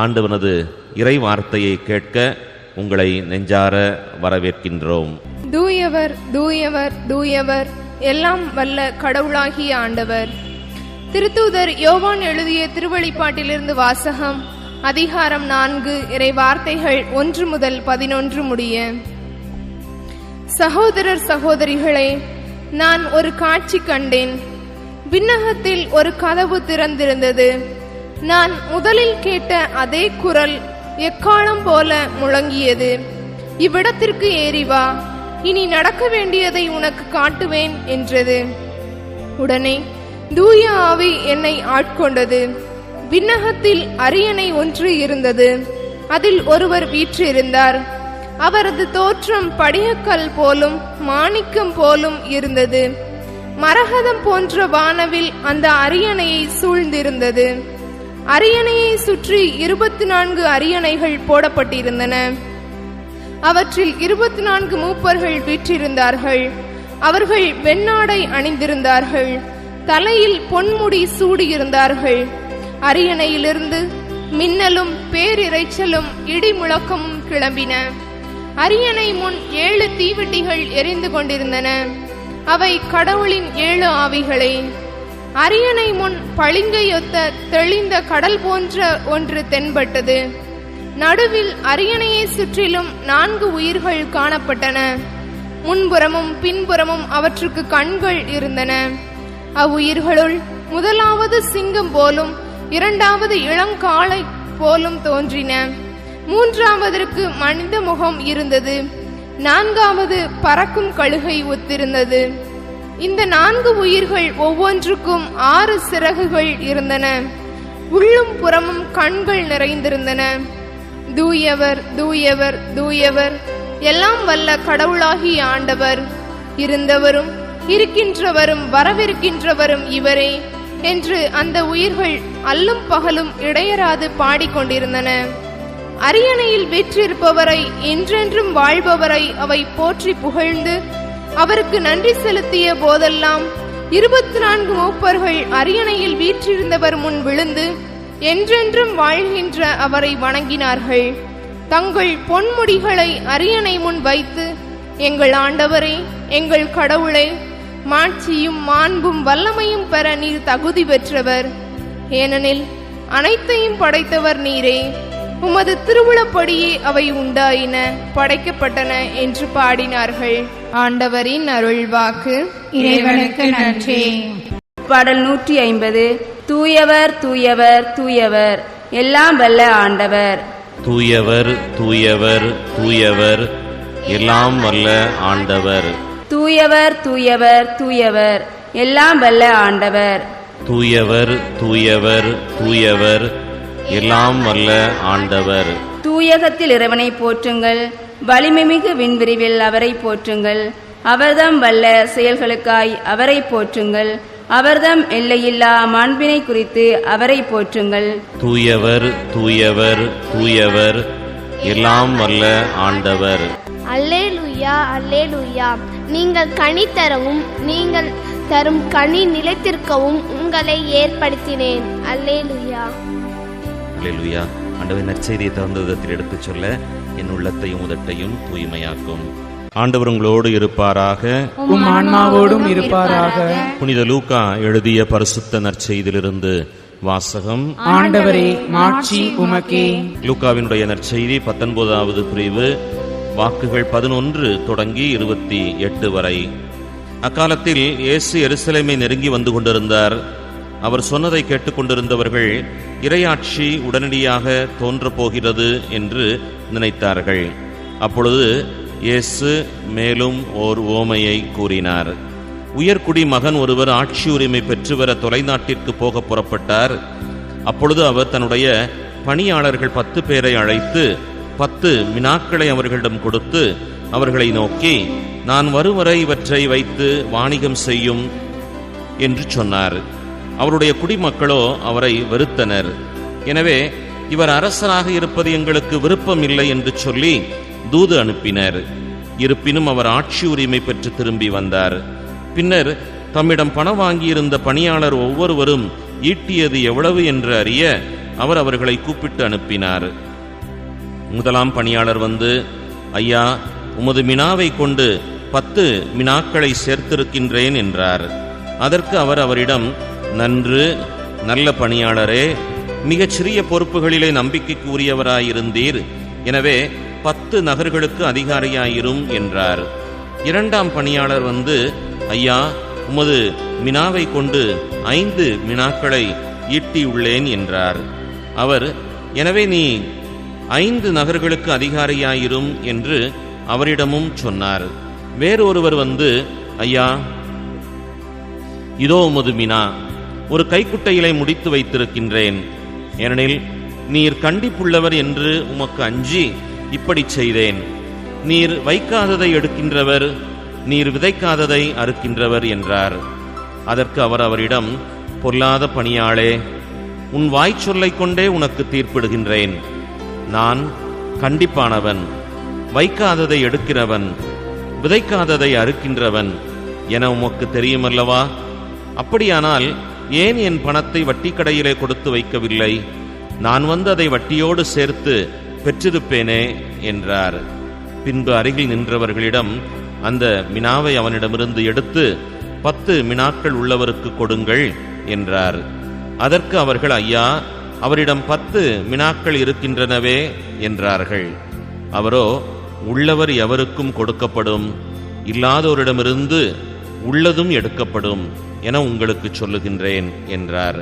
ஆண்டவனது இறை வார்த்தையை கேட்க உங்களை நெஞ்சார வரவேற்கின்றோம். தூயவர் தூயவர் தூயவர் எல்லாம் வல்ல கடவுளாகிய ஆண்டவர். திருத்தூதர் யோவான் எழுதிய திருவழிப்பாட்டிலிருந்து வாசகம் அதிகாரம் நான்கு இறை வார்த்தைகள் ஒன்று முதல் பதினொன்று முடிய. சகோதரர் சகோதரிகளே நான் ஒரு காட்சி கண்டேன். விண்ணகத்தில் ஒரு கதவு திறந்திருந்தது. நான் முதலில் கேட்ட அதே குரல் எக்காலம் போல முழங்கியது. இவ்விடத்திற்கு ஏறி வா. இனி நடக்க வேண்டியதை உனக்கு காட்டுவேன் என்றது. உடனே தூய ஆவி என்னை ஆட்கொண்டது. விண்ணகத்தில் அரியணை ஒன்று இருந்தது. அதில் ஒருவர் வீற்றிருந்தார். அவரது தோற்றம் படியக்கல் போலும் மாணிக்கம் போலும் இருந்தது. மரகதம் போன்ற வானவில் அந்த அரியணையை சூழ்ந்திருந்தது. அரியணையை சுற்றி இருபத்தி நான்கு அரியணைகள் போடப்பட்டிருந்தன. அவற்றில் இருபத்தி நான்கு மூப்பர்கள் வீற்றிருந்தார்கள். அவர்கள் வெண்ணாடை அணிந்திருந்தார்கள். தலையில் பொன்முடி சூடியிருந்தார்கள். அரியணையிலிருந்து மின்னலும் பேரிரைச்சலும் இடி முழக்கமும் கிளம்பின. அரியணை முன் ஏழு தீவெட்டிகள் எரிந்து கொண்டிருந்தன. அவை கடவுளின் ஏழு ஆவிகளே. அரியணை முன் பளிங்கையொத்த தெளிந்த கடல் போன்ற ஒன்று தென்பட்டது. நடுவில் அரியணையை சுற்றிலும் நான்கு உயிர்கள் காணப்பட்டன. முன்புறமும் பின்புறமும் அவற்றுக்கு கண்கள் இருந்தன. அவ்வுயிர்களுள் முதலாவது சிங்கம் போலும் இரண்டாவது இளங்காளை போலும் தோன்றின. மூன்றாவதற்கு மனித முகம் இருந்தது. நான்காவது பறக்கும் கழுகை ஒத்திருந்தது. இந்த நான்கு உயிர்கள் ஒவ்வொன்றுக்கும் ஆறு சிறகுகள் இருந்தன. உள்ளும் புறமும் கண்கள் நிறைந்திருந்தன. தூயவர் தூயவர் தூயவர் எல்லாம் வல்ல கடவுளாகிய ஆண்டவர். இருந்தவரும் இருக்கின்றவரும் வரவிருக்கின்றவரும் இவரே என்று அந்த உயிர்கள் அல்லும் பகலும் இடையராது பாடிக்கொண்டிருந்தன. அரியணையில் வீற்றிருப்பவரை என்றென்றும் வாழ்பவரை அவை போற்றி புகழ்ந்து அவருக்கு நன்றி செலுத்திய போதெல்லாம் இருபத்தி நான்கு மூப்பர்கள் அரியணையில் வீற்றிருந்தவர் முன் விழுந்து என்றென்றும் வாழ்கின்ற அவரை வணங்கினார்கள். தங்கள் பொன்முடிகளை அரியணை முன் வைத்து எங்கள் ஆண்டவரே எங்கள் கடவுளே மாட்சியும் மாண்பும் வல்லமையும் பெற நீர் தகுதி பெற்றவர். ஏனெனில் அனைத்தையும் படைத்தவர் நீரே. உமது திருவுளப்படியே அவை உண்டாயின படைக்கப்பட்டன என்று பாடினார்கள். ஆண்டவரின் அருள்வாக்கு. இறைவனுக்கு நன்றி. பாடல் நூற்றி ஐம்பது தூயவர் தூயவர் தூயவர் எல்லாம் வல்ல ஆண்டவர். தூயவர் தூயவர் தூயவர் எல்லாம் வல்ல ஆண்டவர். தூயவர் தூயவர் தூயவர் எல்லாம் வல்ல ஆண்டவர். தூயவர் தூயவர் தூயவர் எல்லாம் வல்ல ஆண்டவர். தூயகத்தில் இறைவனை போற்றுங்கள். வலிமைமிகு விண்விரிவில் அவரை போற்றுங்கள். அவர்தம் வல்ல செயல்களுக்காய் அவரை போற்றுங்கள். அவர்தம் எல்லையில்லா மாண்பினை குறித்து அவரை போற்றுங்கள். தூயவர் தூயவர் தூயவர் எல்லாம் வல்ல ஆண்டவர். அல்லேலூயா அல்லேலூயா. நீங்கள் கனி தரவும் நீங்கள் தரும் கனி நிலைத்திருக்கவும் உங்களை ஏற்படுத்தினேன். அல்லேலூயா. அல்லேலூயா ஆண்டவர் நற்செய்தியை தகுந்த விதத்தில் எடுத்துச் சொல்ல என் உள்ளத்தையும் உதட்டையும் தூய்மையாக்கும். ஆண்டவர் உங்களோடு இருப்பாராக. உம் ஆன்மாவோடும் இருப்பாராக. புனித லூக்கா எழுதிய பரிசுத்த நற்செய்தியிலிருந்து வாசகம். ஆண்டவரே மாட்சி உமக்கே. லூக்காவினுடைய நற்செய்தி பத்தொன்பதாவது பிரிவு வாக்குகள் பதினொன்று தொடங்கி இருபத்தி எட்டு வரை. அக்காலத்தில் இயேசு எருசலேமை நெருங்கி வந்து கொண்டிருந்தார். அவர் சொன்னதை கேட்டுக்கொண்டிருந்தவர்கள் இரையாட்சி உடனடியாக தோன்றப் போகிறது என்று நினைத்தார்கள். அப்பொழுது இயேசு மேலும் ஓர் ஓமையை கூறினார். உயர்குடி மகன் ஒருவர் ஆட்சி உரிமை பெற்று வர தொலைநாட்டிற்கு போக புறப்பட்டார். அப்பொழுது அவர் தன்னுடைய பணியாளர்கள் பத்து பேரை அழைத்து பத்து மினாக்களை அவர்களிடம் கொடுத்து அவர்களை நோக்கி நான் வருவரை இவற்றை வைத்து வாணிகம் செய்யும் என்று சொன்னார். அவருடைய குடிமக்களோ அவரை வெறுத்தனர். எனவே இவர் அரசராக இருப்பது எங்களுக்கு விருப்பம் இல்லை என்று சொல்லி தூது அனுப்பினர். இருப்பினும் அவர் ஆட்சி உரிமை பெற்று திரும்பி வந்தார். பின்னர் தம்மிடம் பணம் வாங்கியிருந்த பணியாளர் ஒவ்வொருவரும் ஈட்டியது எவ்வளவு என்று அறிய அவர் அவர்களை கூப்பிட்டு அனுப்பினார். முதலாம் பணியாளர் வந்து ஐயா உமது மினாவை கொண்டு பத்து மினாக்களை சேர்த்திருக்கின்றேன் என்றார். அதற்கு அவர் அவரிடம் நன்று நல்ல பணியாளரே மிகச் சிறிய பொறுப்புகளிலே நம்பிக்கைக்கு உரியவராயிருந்தீர் எனவே பத்து நகர்களுக்கு அதிகாரியாயிரும் என்றார். இரண்டாம் பணியாளர் வந்து ஐயா உமது மினாவை கொண்டு ஐந்து மினாக்களை ஈட்டியுள்ளேன் என்றார். அவர் எனவே நீ ஐந்து நகர்களுக்கு அதிகாரியாயிரும் என்று அவரிடமும் சொன்னார். வேறொருவர் வந்து ஐயா இதோ உமது மினா ஒரு கைக்குட்டையிலே முடித்து வைத்திருக்கின்றேன். ஏனெனில் நீர் கண்டிப்புள்ளவர் என்று உமக்கு அஞ்சி இப்படி செய்தேன். நீர் வைக்காததை எடுக்கின்றவர் நீர் விதைக்காததை அறுக்கின்றவர் என்றார். அதற்கு அவர் அவரிடம் பொல்லாத பணியாளே உன் வாய்ச்சொல்லைக் கொண்டே உனக்கு தீர்ப்பிடுகின்றேன். நான் கண்டிப்பானவன் வைக்காததை எடுக்கிறவன் விதைக்காததை அறுக்கின்றவன் என உமக்கு தெரியுமல்லவா? அப்படியானால் ஏன் என் பணத்தை வட்டிக் கடையிலே கொடுத்து வைக்கவில்லை? நான் வந்து அதை வட்டியோடு சேர்த்து பெற்றிருப்பேனே என்றார். பின்பு அருகில் நின்றவர்களிடம் அந்த மினாவை அவனிடமிருந்து எடுத்து பத்து மினாக்கள் உள்ளவருக்கு கொடுங்கள் என்றார். அதற்கு அவர்கள் ஐயா அவரிடம் பத்து மினாக்கள் இருக்கின்றனவே என்றார்கள். அவரோ உள்ளவர் எவருக்கும் கொடுக்கப்படும்? இல்லாதோரிடமிருந்து உள்ளதும் எடுக்கப்படும். என உங்களுக்கு சொல்லுகின்றேன் என்றார்.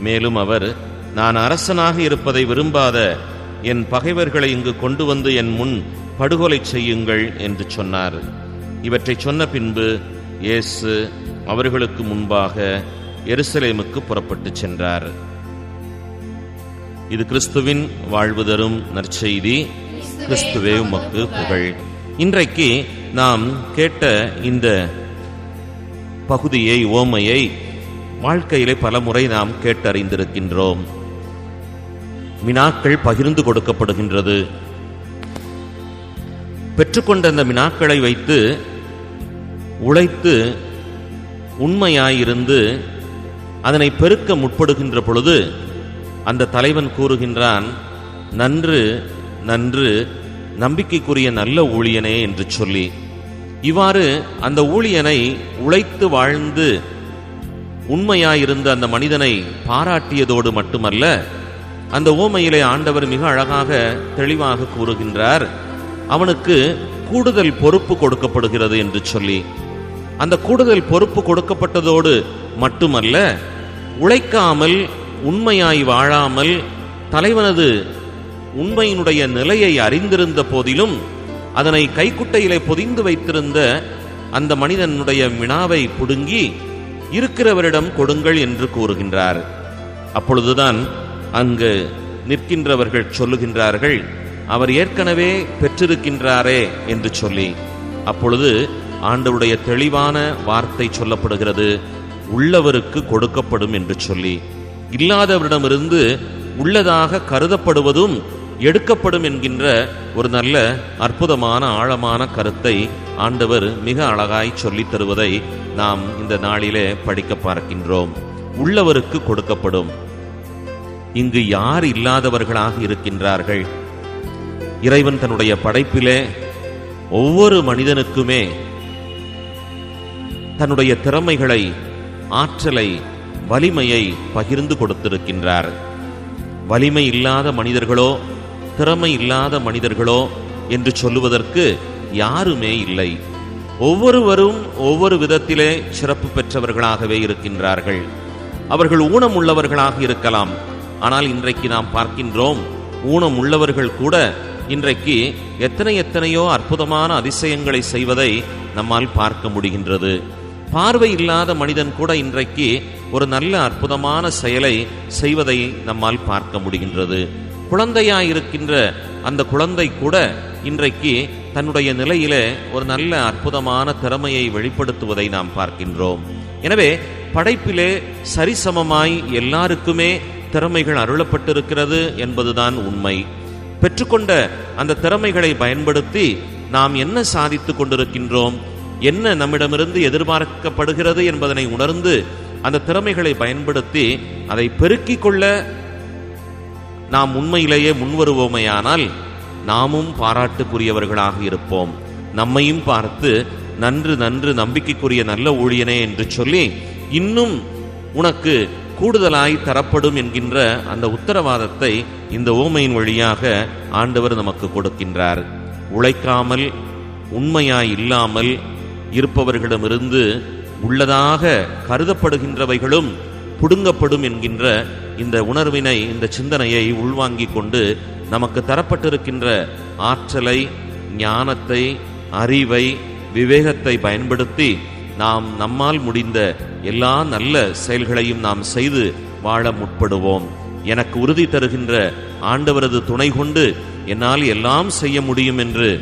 மேலும் அவர் நான் அரசனாக இருப்பதை விரும்பாத என் பகைவர்களை இங்கு கொண்டு வந்து என் முன் படுகொலை செய்யுங்கள் என்று சொன்னார். இவற்றை சொன்ன பின்பு இயேசு அவர்களுக்கு முன்பாக எருசலேமுக்கு புறப்பட்டுச் சென்றார். இது கிறிஸ்துவின் வாழ்வு தரும் நற்செய்தி. கிறிஸ்துவே உமக்கு புகழ். இன்றைக்கு நாம் கேட்ட இந்த பகுதியை ஓமையை வாழ்க்கையிலே பல முறை நாம் கேட்டறிந்திருக்கின்றோம். வினாக்கள் பகிர்ந்து கொடுக்கப்படுகின்றது. பெற்றுக்கொண்ட அந்த வினாக்களை வைத்து உழைத்து உண்மையாயிருந்து அதனை பெருக்க முற்படுகின்ற பொழுது அந்த தலைவன் கூறுகின்றான் நன்று நன்று நம்பிக்கைக்குரிய நல்ல ஊழியனே என்று சொல்லி. இவ்வாறு அந்த ஊழியனை உழைத்து வாழ்ந்து உண்மையாயிருந்த அந்த மனிதனை பாராட்டியதோடு மட்டுமல்ல அந்த ஓமையிலே ஆண்டவர் மிக அழகாக தெளிவாக கூறுகின்றார். அவனுக்கு கூடுதல் பொறுப்பு கொடுக்கப்படுகிறது என்று சொல்லி அந்த கூடுதல் பொறுப்பு கொடுக்கப்பட்டதோடு மட்டுமல்ல உழைக்காமல் உண்மையாய் வாழாமல் தலைவனது உண்மையினுடைய நிலையை அறிந்திருந்த போதிலும் அதனை கைக்குட்டையிலே பொதிந்து வைத்திருந்த அந்த மனிதனுடைய வினாவை புடுங்கி இருக்கிறவரிடம் கொடுங்கள் என்று கூறுகின்றார். அப்பொழுதுதான் அங்கு நிற்கின்றவர்கள் சொல்லுகின்றார்கள் அவர் ஏற்கனவே பெற்றிருக்கின்றாரே என்று சொல்லி. அப்பொழுது ஆண்டவருடைய தெளிவான வார்த்தை சொல்லப்படுகிறது உள்ளவருக்கு கொடுக்கப்படும் என்று சொல்லி. இல்லாதவரிடமிருந்து உள்ளதாக கருதப்படுவதும் எடுக்கப்படும் என்கின்ற ஒரு நல்ல அற்புதமான ஆழமான கருத்தை ஆண்டவர் மிக அழகாய் சொல்லித் தருவதை நாம் இந்த நாளிலே படிக்க பார்க்கின்றோம். உள்ளவருக்கு கொடுக்கப்படும். இங்கு யார் இல்லாதவர்களாக இருக்கின்றார்கள்? இறைவன் தன்னுடைய படைப்பிலே ஒவ்வொரு மனிதனுக்குமே தன்னுடைய திறமைகளை ஆற்றலை வலிமையை பகிர்ந்து கொடுத்திருக்கின்றார். வலிமை இல்லாத மனிதர்களோ திறமை இல்லாத மனிதர்களோ என்று சொல்லுவதற்கு யாருமே இல்லை. ஒவ்வொருவரும் ஒவ்வொரு விதத்திலே சிறப்பு பெற்றவர்களாகவே இருக்கின்றார்கள். அவர்கள் ஊனம் உள்ளவர்களாக இருக்கலாம். ஆனால் இன்றைக்கு நாம் பார்க்கின்றோம் ஊனம் உள்ளவர்கள் கூட இன்றைக்கு எத்தனை எத்தனையோ அற்புதமான அதிசயங்களை செய்வதை நம்மால் பார்க்க முடிகின்றது. பார்வை இல்லாத மனிதன் கூட இன்றைக்கு ஒரு நல்ல அற்புதமான செயலை செய்வதை நம்மால் பார்க்க முடிகின்றது. குழந்தையாயிருக்கின்ற அந்த குழந்தை கூட இன்றைக்கு தன்னுடைய நிலையிலே ஒரு நல்ல அற்புதமான திறமையை வெளிப்படுத்துவதை நாம் பார்க்கின்றோம். எனவே படைப்பிலே சரிசமமாய் எல்லாருக்குமே திறமைகள் அருளப்பட்டிருக்கிறது என்பதுதான் உண்மை. பெற்றுக்கொண்ட அந்த திறமைகளை பயன்படுத்தி நாம் என்ன சாதித்துக் கொண்டிருக்கின்றோம்? என்ன நம்மிடமிருந்து எதிர்பார்க்கப்படுகிறது என்பதனை உணர்ந்து அந்த திறமைகளை பயன்படுத்தி அதை பெருக்கிக் கொள்ள நாம் உண்மையிலேயே முன்வருவோமேயானால் நாமும் பாராட்டுக்குரியவர்களாக இருப்போம். நம்மையும் பார்த்து நன்று நன்று நம்பிக்கைக்குரிய நல்ல ஊழியனே என்று சொல்லி இன்னும் உனக்கு கூடுதலாய் தரப்படும் என்கின்ற அந்த உத்தரவாதத்தை இந்த ஓமையின் வழியாக ஆண்டவர் நமக்கு கொடுக்கின்றார். உழைக்காமல் உண்மையாய் இல்லாமல் இருப்பவர்களிடமிருந்து உள்ளதாக கருதப்படுகின்றவைகளும் புடுங்கப்படும் என்கின்ற இந்த உணர்வினை இந்த சிந்தனையை உள்வாங்கிக் கொண்டு நமக்கு தரப்பட்டிருக்கின்ற ஆற்றலை ஞானத்தை அறிவை விவேகத்தை பயன்படுத்தி நாம் நம்மால் முடிந்த எல்லா நல்ல செயல்களையும் நாம் செய்து வாழ முற்படுவோம். எனக்கு உறுதி தருகின்ற ஆண்டவரது துணை கொண்டு என்னால் எல்லாம் செய்ய முடியும் என்று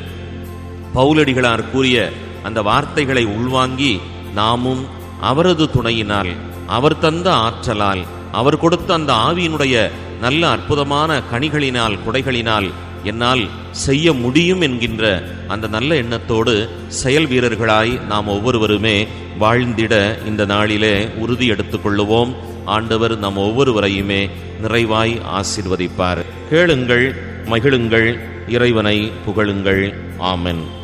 பவுலடிகளார் கூறிய அந்த வார்த்தைகளை உள்வாங்கி நாமும் அவரது துணையினால் அவர் தந்த ஆற்றலால் அவர் கொடுத்த அந்த ஆவியினுடைய நல்ல அற்புதமான கனிகளினால் குடைகளினால் என்னால் செய்ய முடியும் என்கின்ற அந்த நல்ல எண்ணத்தோடு செயல் வீரர்களாய் நாம் ஒவ்வொருவருமே வாழ்ந்திட இந்த நாளிலே உறுதி எடுத்துக்கொள்ளுவோம் ஆண்டவர் நம் ஒவ்வொருவரையுமே நிறைவாய் ஆசிர்வதிப்பார். கேளுங்கள் மகிழுங்கள் இறைவனை புகழுங்கள். ஆமென்.